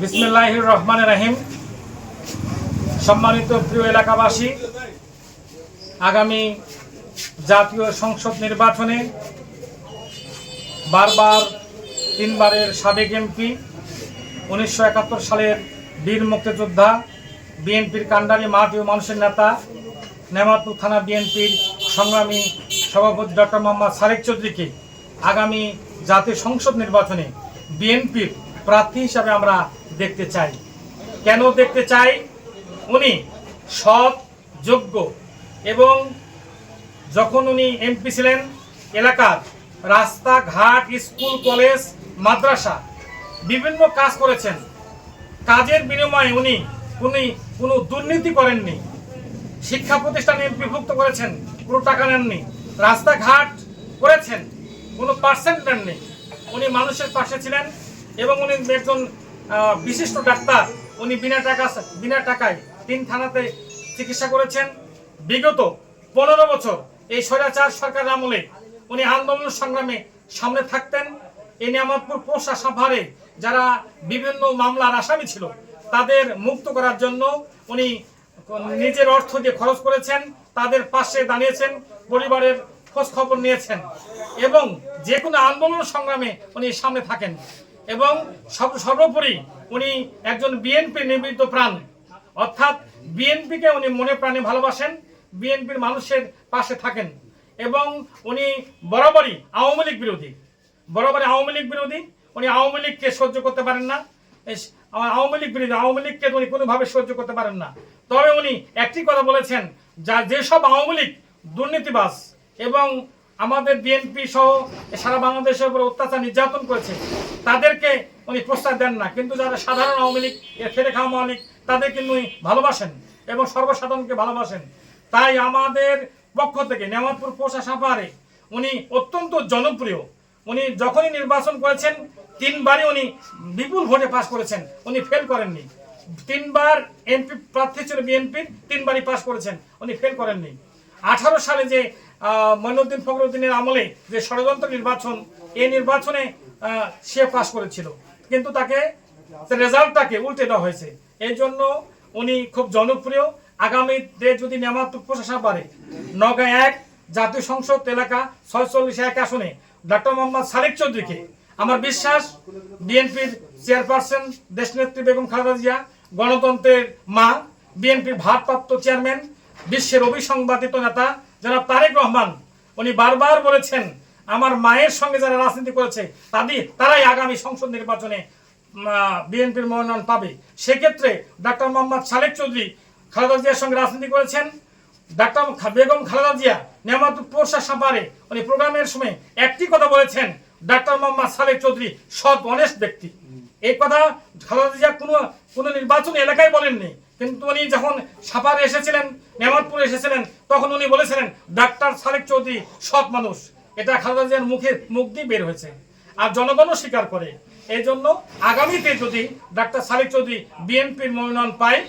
বিসমিল্লাহির রহমান রাহিম। সম্মানিত প্রিয় এলাকাবাসী, আগামী জাতীয় সংসদ নির্বাচনে বারবার তিনবারের সাবেক এমপি, উনিশশো একাত্তর সালের বীর মুক্তিযোদ্ধা, বিএনপির কান্ডারি মাটি ও মানুষের নেতা নেমাতপুর থানা বিএনপির সংগ্রামী সভাপতি ডক্টর মোহাম্মদ সারেক চৌধুরীকে আগামী জাতীয় সংসদ নির্বাচনে বিএনপির প্রার্থী হিসাবে আমরা দেখতে চাই। কেন দেখতে চাই? উনি সৎ, যোগ্য এবং যখন উনি এমপি ছিলেন, এলাকার রাস্তাঘাট, স্কুল, কলেজ, মাদ্রাসা বিভিন্ন কাজ করেছেন। কাজের বিনিময়ে উনি উনি কোনো দুর্নীতি করেননি। শিক্ষা প্রতিষ্ঠানে বিভক্ত করেছেন, কোনো টাকা নেননি। রাস্তাঘাট করেছেন, কোনো পার্সেন্ট নেননি। উনি মানুষের পাশে ছিলেন এবং উনি একজন বিশিষ্ট ডাক্তার। উনি বিনা টাকা, বিনা টাকায় তিন থানাতে চিকিৎসা করেছেন। বিগত পনেরো বছর এই স্বৈরাচার সরকার আমলে উনি আন্দোলন সংগ্রামে সামনে থাকতেন। এই নিয়ামতপুর পোষা সাভারে যারা বিভিন্ন মামলার আসামি ছিল, তাদের মুক্ত করার জন্য উনি নিজের অর্থ দিয়ে খরচ করেছেন, তাদের পাশে দাঁড়িয়েছেন, পরিবারের খোঁজ খবর নিয়েছেন এবং যে কোনো আন্দোলন সংগ্রামে উনি সামনে থাকেন। এবং সর্বোপরি উনি একজন বিএনপি নিবৃত্ত প্রাণ। অর্থাৎ বিএনপিকে উনি মনে প্রাণে ভালোবাসেন, বিএনপির মানুষের পাশে থাকেন এবং উনি বরাবরই আওয়ামী লীগ বিরোধী। বরাবরই আওয়ামী লীগ বিরোধী, উনি আওয়ামী লীগকে সহ্য করতে পারেন না। আওয়ামী লীগ বিরোধী, আওয়ামী লীগকে উনি কোনোভাবে সহ্য করতে পারেন না। তবে উনি একটি কথা বলেছেন, যা, যেসব আওয়ামী লীগ দুর্নীতিবাজ এবং আমাদের বিএনপি সহ সারা বাংলাদেশের উপর অত্যাচার নির্যাতন করেছে, তাদেরকে উনি প্রস্তাব দেন না। কিন্তু যারা সাধারণ আওয়ামী লীগ খেটে খাওয়া লীগ, তাদেরকে উনি ভালোবাসেন এবং সর্বসাধারণকে ভালোবাসেন। তাই আমাদের পক্ষ থেকে নেমাদপুর পোষা সাপারে উনি অত্যন্ত জনপ্রিয়। উনি যখনই নির্বাচন করেছেন, তিনবারই উনি বিপুল ভোটে পাশ করেছেন। উনি ফেল করেননি। তিনবার এমপি প্রার্থী ছিল বিএনপির, তিনবারই পাশ করেছেন। উনি ফেল করেননি। আঠারো সালে যে আহ, ফখরুদ্দিনের আমলে যে ষড়যন্ত্র নির্বাচন এই নির্বাচনে সে পাশ করেছিল। কিন্তু তাকে রেজাল্টটাকে উল্টে দেওয়া হয়েছে। এই জন্য উনি খুব জনপ্রিয়। আগামীতে যদি নেমাত প্রশাসন পারে নগা এক জাতীয় সংসদ এলাকা ছয়চল্লিশ এক আসনে ডক্টর মোহাম্মদ সালেক চৌধুরীকে আমার বিশ্বাস বিএনপির চেয়ারপারসন দেশনেত্রী বেগম খালেদা জিয়া গণতন্ত্রের মা বিএনপির ভারপ্রাপ্ত চেয়ারম্যান বিশ্বের অবিসংবাদিত নেতা জনাব তারেক রহমান, উনি বারবার বলেছেন, আমার মায়ের সঙ্গে যারা রাজনীতি করেছে তাদের তারাই আগামী সংসদ নির্বাচনে বিএনপির মনোনয়ন পাবে। সেক্ষেত্রে ডাক্তার মোহাম্মদ সালেক চৌধুরী খালেদা জিয়ার সঙ্গে রাজনীতি করেছেন। ডাক্তার বেগম খালেদা জিয়া নিয়ামত পোষা সাপারে উনি প্রোগ্রামের সময় একটি কথা বলেছেন, ডাক্তার মোহাম্মদ সালেক চৌধুরী সৎ অনেস্ট ব্যক্তি। এই কথা খালেদা জিয়া কোনো কোনো নির্বাচনী এলাকায় বলেননি। কিন্তু উনি যখন সাপারে এসেছিলেন নেমাতপুরে এসেছিলেন, তখন উনি বলেছিলেন, ডাক্তার সালেক চৌধুরী সৎ মানুষ। এটা খালেদা জিয়ার মুখে মুখ দিয়ে বের হয়েছে। আর জনগণও স্বীকার করে। এই জন্য আগামীতে যদি ডাক্তার সালেক চৌধুরী বিএনপির মনোনয়ন পায়,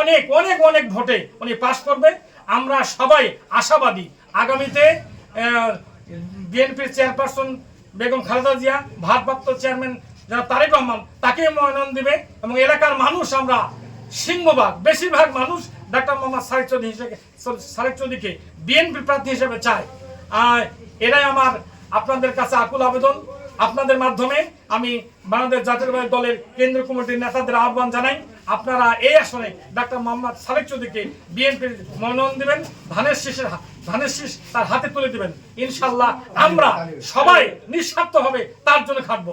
অনেক অনেক অনেক ভোটে উনি পাশ করবে। আমরা সবাই আশাবাদী। আগামীতে বিএনপির চেয়ারপারসন বেগম খালেদা জিয়া, ভারপ্রাপ্ত চেয়ারম্যান যারা তারেক রহমান তাকে মনোনয়ন দেবে এবং এলাকার মানুষ আমরা সিংহভাগ। বেশিরভাগ মানুষ ডাক্তার মোহাম্মদ সারেক চৌধুরী হিসেবে সারেক চৌধুরীকে বিএনপি প্রার্থী হিসেবে চায়। আর এটাই আমার, আপনাদের কাছে আকুল আবেদন। আপনাদের মাধ্যমে আমি বাংলাদেশ জাতীয়তাবাদী দলের কেন্দ্রীয় কমিটির নেতাদের আহ্বান জানাই। আপনারা এই আসনে ডাক্তার মোহাম্মদ সালেক চৌধুরীকে বিএনপির মনোনয়ন দিবেন। ধানের শীষের ধানের শীষ তার হাতে তুলে দিবেন। ইনশাল্লাহ আমরা সবাই নিঃস্বার্থভাবে তার জন্য খাটবো।